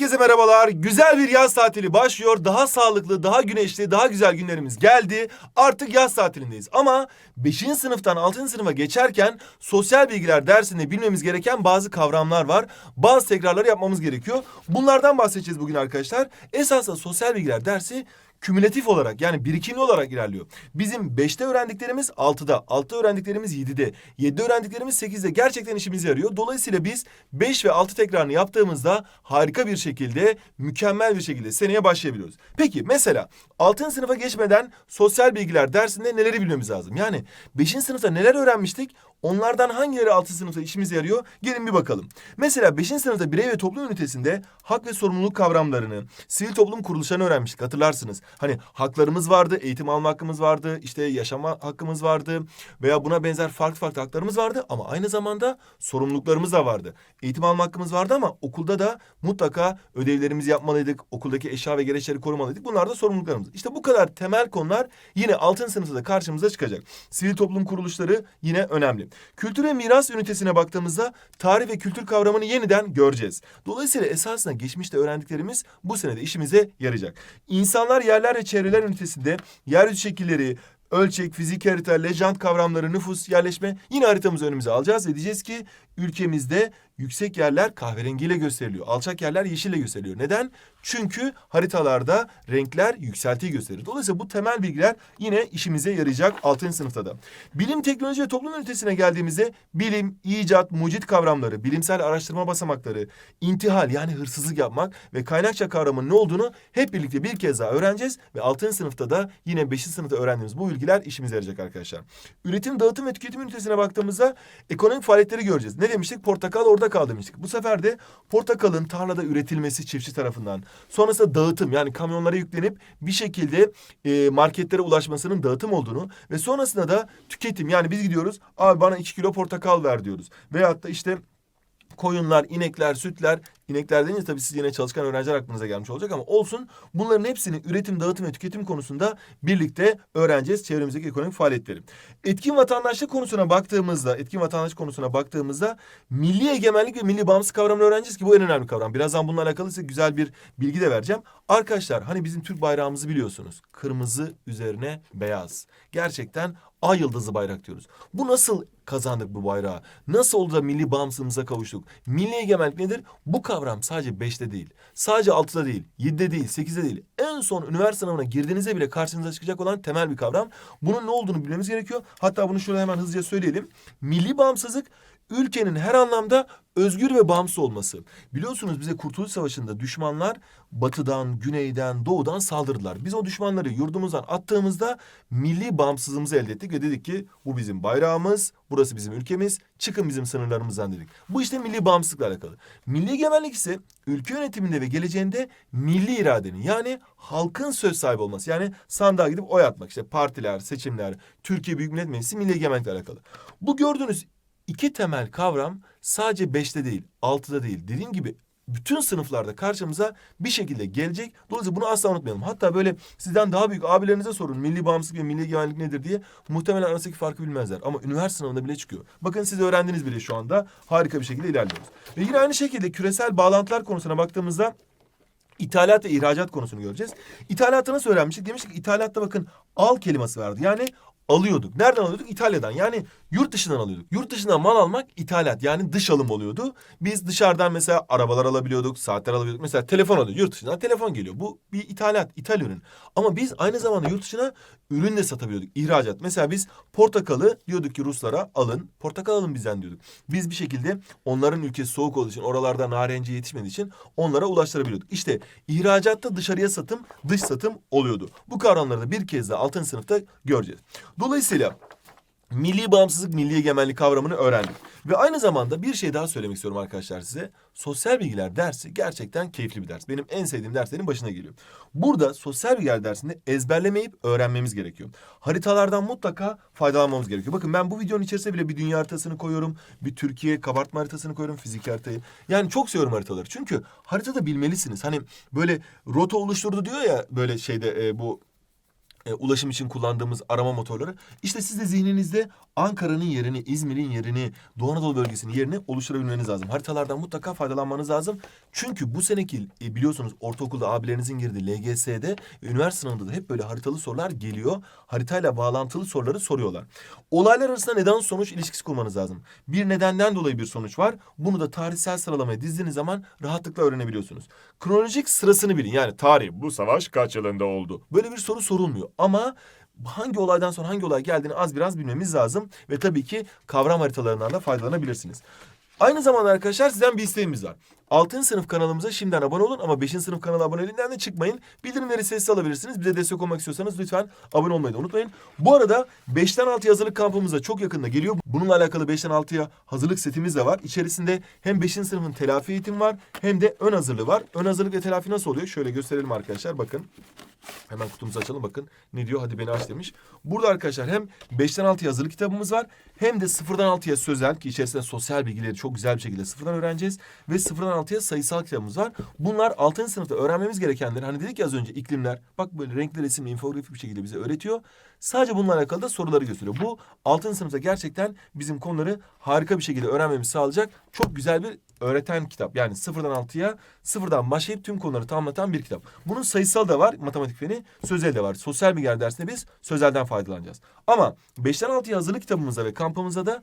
Herkese merhabalar. Güzel bir yaz tatili başlıyor. Daha sağlıklı, daha güneşli, daha güzel günlerimiz geldi. Artık yaz tatilindeyiz. Ama 5. sınıftan 6. sınıfa geçerken sosyal bilgiler dersinde bilmemiz gereken bazı kavramlar var. Bazı tekrarları yapmamız gerekiyor. Bunlardan bahsedeceğiz bugün arkadaşlar. Esasında sosyal bilgiler dersi kümülatif olarak yani birikimli olarak ilerliyor. Bizim 5'te öğrendiklerimiz 6'da, 6'da öğrendiklerimiz 7'de, 7'de öğrendiklerimiz 8'de gerçekten işimize yarıyor. Dolayısıyla biz 5 ve 6 tekrarını yaptığımızda harika bir şekilde, mükemmel bir şekilde seneye başlayabiliyoruz. Peki mesela 6. sınıfa geçmeden sosyal bilgiler dersinde neleri bilmemiz lazım? Yani 5. sınıfta neler öğrenmiştik? Onlardan hangileri 6. sınıfta işimize yarıyor? Gelin bir bakalım. Mesela 5. sınıfta birey ve toplum ünitesinde hak ve sorumluluk kavramlarını, sivil toplum kuruluşlarını öğrenmiştik hatırlarsınız. Hani haklarımız vardı, eğitim alma hakkımız vardı, işte yaşama hakkımız vardı veya buna benzer farklı farklı haklarımız vardı ama aynı zamanda sorumluluklarımız da vardı. Eğitim alma hakkımız vardı ama okulda da mutlaka ödevlerimizi yapmalıydık, okuldaki eşya ve gereçleri korumalıydık. Bunlar da sorumluluklarımız. İşte bu kadar temel konular yine 6. sınıfta da karşımıza çıkacak. Sivil toplum kuruluşları yine önemli. Kültür ve miras ünitesine baktığımızda tarih ve kültür kavramını yeniden göreceğiz. Dolayısıyla esasında geçmişte öğrendiklerimiz bu senede işimize yarayacak. İnsanlar, yerler ve çevreler ünitesinde yeryüzü şekilleri, ölçek, fizik harita, lejant kavramları, nüfus, yerleşme yine haritamızı önümüze alacağız ve diyeceğiz ki ülkemizde yüksek yerler kahverengiyle gösteriliyor. Alçak yerler yeşille gösteriliyor. Neden? Çünkü haritalarda renkler yükseltiyi gösterir. Dolayısıyla bu temel bilgiler yine işimize yarayacak 6. sınıfta da. Bilim, teknoloji ve toplum ünitesine geldiğimizde bilim, icat, mucit kavramları, bilimsel araştırma basamakları, intihal yani hırsızlık yapmak ve kaynakça kavramının ne olduğunu hep birlikte bir kez daha öğreneceğiz ve 6. sınıfta da yine 5. sınıfta öğrendiğimiz bu bilgiler işimize yarayacak arkadaşlar. Üretim, dağıtım ve tüketim ünitesine baktığımızda ekonomik faaliyetleri göreceğiz. Ne demiştik? Portakal orada kal demiştik. Bu sefer de portakalın tarlada üretilmesi çiftçi tarafından. Sonrasında dağıtım yani kamyonlara yüklenip bir şekilde e, marketlere ulaşmasının dağıtım olduğunu ve sonrasında da tüketim yani biz gidiyoruz abi bana iki kilo portakal ver diyoruz. Veyahut da işte koyunlar, inekler, sütler, inekler deyince tabii siz yine çalışkan öğrenciler aklınıza gelmiş olacak ama olsun. Bunların hepsini üretim, dağıtım ve tüketim konusunda birlikte öğreneceğiz çevremizdeki ekonomik faaliyetleri. Etkin vatandaşlık konusuna baktığımızda, etkin vatandaş konusuna baktığımızda milli egemenlik ve milli bağımsızlık kavramını öğreneceğiz ki bu en önemli kavram. Birazdan bununla alakalı size güzel bir bilgi de vereceğim. Arkadaşlar hani bizim Türk bayrağımızı biliyorsunuz. Kırmızı üzerine beyaz. Gerçekten ay yıldızı bayrak diyoruz. Bu nasıl kazandık bu bayrağı? Nasıl oldu da milli bağımsızlığımıza kavuştuk? Milli egemenlik nedir? Bu kavram sadece beşte değil. Sadece altıda değil. Yedide değil. Sekizde değil. En son üniversite sınavına girdiğinizde bile karşınıza çıkacak olan temel bir kavram. Bunun ne olduğunu bilmemiz gerekiyor. Hatta bunu şöyle hemen hızlıca söyleyelim. Milli bağımsızlık ülkenin her anlamda özgür ve bağımsız olması. Biliyorsunuz bize Kurtuluş Savaşı'nda düşmanlar batıdan, güneyden, doğudan saldırdılar. Biz o düşmanları yurdumuzdan attığımızda milli bağımsızlığımızı elde ettik ve dedik ki bu bizim bayrağımız, burası bizim ülkemiz, çıkın bizim sınırlarımızdan dedik. Bu işte milli bağımsızlıkla alakalı. Milli egemenlik ise ülke yönetiminde ve geleceğinde milli iradenin yani halkın söz sahibi olması. Yani sandığa gidip oy atmak. İşte partiler, seçimler, Türkiye Büyük Millet Meclisi milli egemenlikle alakalı. Bu gördüğünüz iki temel kavram sadece beşte değil, altıda değil. Dediğim gibi bütün sınıflarda karşımıza bir şekilde gelecek. Dolayısıyla bunu asla unutmayalım. Hatta böyle sizden daha büyük abilerinize sorun. Milli bağımsızlık ve milli güvenlik nedir diye. Muhtemelen arasındaki farkı bilmezler. Ama üniversite sınavında bile çıkıyor. Bakın siz öğrendiniz bile şu anda. Harika bir şekilde ilerliyoruz. Ve yine aynı şekilde küresel bağlantılar konusuna baktığımızda İthalat ve ihracat konusunu göreceğiz. İthalatı nasıl öğrenmiştik? Demiştik ki ithalatta bakın al kelimesi vardı. Yani alıyorduk. Nereden alıyorduk? İtalya'dan. Yani yurt dışından alıyorduk. Yurt dışından mal almak ithalat yani dış alım oluyordu. Biz dışarıdan mesela arabalar alabiliyorduk, saatler alabiliyorduk. Mesela telefon alıyorduk. Yurt dışından telefon geliyor. Bu bir ithalat, ithal ürün. Ama biz aynı zamanda yurt dışına ürün de satabiliyorduk. İhracat. Mesela biz portakalı diyorduk ki Ruslara alın. Portakal alın bizden diyorduk. Biz bir şekilde onların ülkesi soğuk olduğu için oralarda narenciye yetişmediği için onlara ulaştırabiliyorduk. İşte ihracatta dışarıya satım, dış satım oluyordu. Bu kavramları da bir kez daha 6. sınıfta göreceğiz. Dolayısıyla milli bağımsızlık, milli egemenlik kavramını öğrendik. Ve aynı zamanda bir şey daha söylemek istiyorum arkadaşlar size. Sosyal bilgiler dersi gerçekten keyifli bir ders. Benim en sevdiğim derslerin başına geliyor. Burada sosyal bilgiler dersinde ezberlemeyip öğrenmemiz gerekiyor. Haritalardan mutlaka faydalanmamız gerekiyor. Bakın ben bu videonun içerisine bile bir dünya haritasını koyuyorum. Bir Türkiye kabartma haritasını koyuyorum. Fizik haritayı. Yani çok seviyorum haritaları. Çünkü haritada bilmelisiniz. Hani böyle rota oluşturdu diyor ya böyle şeyde e, bu e, ulaşım için kullandığımız arama motorları. İşte siz de zihninizde Ankara'nın yerini, İzmir'in yerini, Doğu Anadolu bölgesinin yerini oluşturabilmeniz lazım. Haritalardan mutlaka faydalanmanız lazım. Çünkü bu seneki e, biliyorsunuz ortaokulda abilerinizin girdiği LGS'de ve üniversite sınavında da hep böyle haritalı sorular geliyor. Haritayla bağlantılı soruları soruyorlar. Olaylar arasında neden sonuç ilişkisi kurmanız lazım. Bir nedenden dolayı bir sonuç var. Bunu da tarihsel sıralamaya dizdiğiniz zaman rahatlıkla öğrenebiliyorsunuz. Kronolojik sırasını bilin. Yani tarih bu savaş kaç yılında oldu? Böyle bir soru sorulmuyor. Ama hangi olaydan sonra hangi olay geldiğini az biraz bilmemiz lazım. Ve tabii ki kavram haritalarından da faydalanabilirsiniz. Aynı zamanda arkadaşlar sizden bir isteğimiz var. 6. sınıf kanalımıza şimdiden abone olun ama 5. sınıf kanala aboneliğinden de çıkmayın. Bildirimleri sessiz alabilirsiniz. Bize destek olmak istiyorsanız lütfen abone olmayı da unutmayın. Bu arada 5'ten 6 hazırlık kampımız da çok yakında geliyor. Bununla alakalı 5'ten 6'ya hazırlık setimiz de var. İçerisinde hem 5. sınıfın telafi eğitimi var hem de ön hazırlığı var. Ön hazırlık ve telafi nasıl oluyor? Şöyle gösterelim arkadaşlar bakın. Hemen kutumuzu açalım bakın. Ne diyor? Hadi beni aç demiş. Burada arkadaşlar hem 5'ten 6'ya hazırlık kitabımız var. Hem de 0'dan 6'ya sözel ki içerisinde sosyal bilgileri çok güzel bir şekilde sıfırdan öğreneceğiz. Ve 0'dan 6'ya sayısal kitabımız var. Bunlar 6. sınıfta öğrenmemiz gerekenler. Hani dedik ya az önce iklimler. Bak böyle renkli resimli infografik bir şekilde bize öğretiyor. Sadece bununla alakalı da soruları gösteriyor. Bu 6. sınıfta gerçekten bizim konuları harika bir şekilde öğrenmemizi sağlayacak çok güzel bir öğreten kitap. Yani sıfırdan altıya sıfırdan başlayıp tüm konuları tamamlatan bir kitap. Bunun sayısal da var, matematik feni, sözel de var. Sosyal bilgiler dersinde biz sözelden faydalanacağız. Ama 5'ten 6'ya hazırlık kitabımıza ve kampımıza da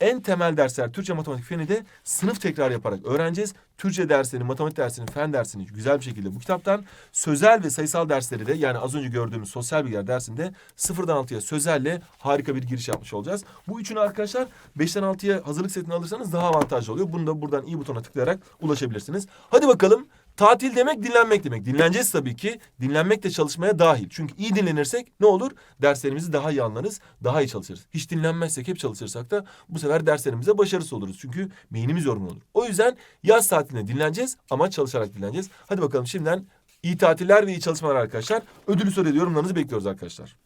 en temel dersler Türkçe, matematik, feni de sınıf tekrar yaparak öğreneceğiz. Türkçe derslerini, matematik dersini, fen dersini güzel bir şekilde bu kitaptan, sözel ve sayısal dersleri de yani az önce gördüğümüz sosyal bilgiler dersinde sıfırdan altıya sözelle harika bir giriş yapmış olacağız. Bu üçünü arkadaşlar 5'ten 6'ya hazırlık setini alırsanız daha avantajlı oluyor. Bunu da buradan i butona tıklayarak ulaşabilirsiniz. Hadi bakalım Tatil demek dinlenmek demek. Dinleneceğiz tabii ki. Dinlenmek de çalışmaya dahil. Çünkü iyi dinlenirsek ne olur? Derslerimizi daha iyi anlarız, daha iyi çalışırız. Hiç dinlenmezsek, hep çalışırsak da bu sefer derslerimize başarısız oluruz. Çünkü beynimiz yorgun olur. O yüzden yaz tatilinde dinleneceğiz ama çalışarak dinleneceğiz. Hadi bakalım şimdiden iyi tatiller ve iyi çalışmalar arkadaşlar. Ödülü soru yorumlarınızı bekliyoruz arkadaşlar.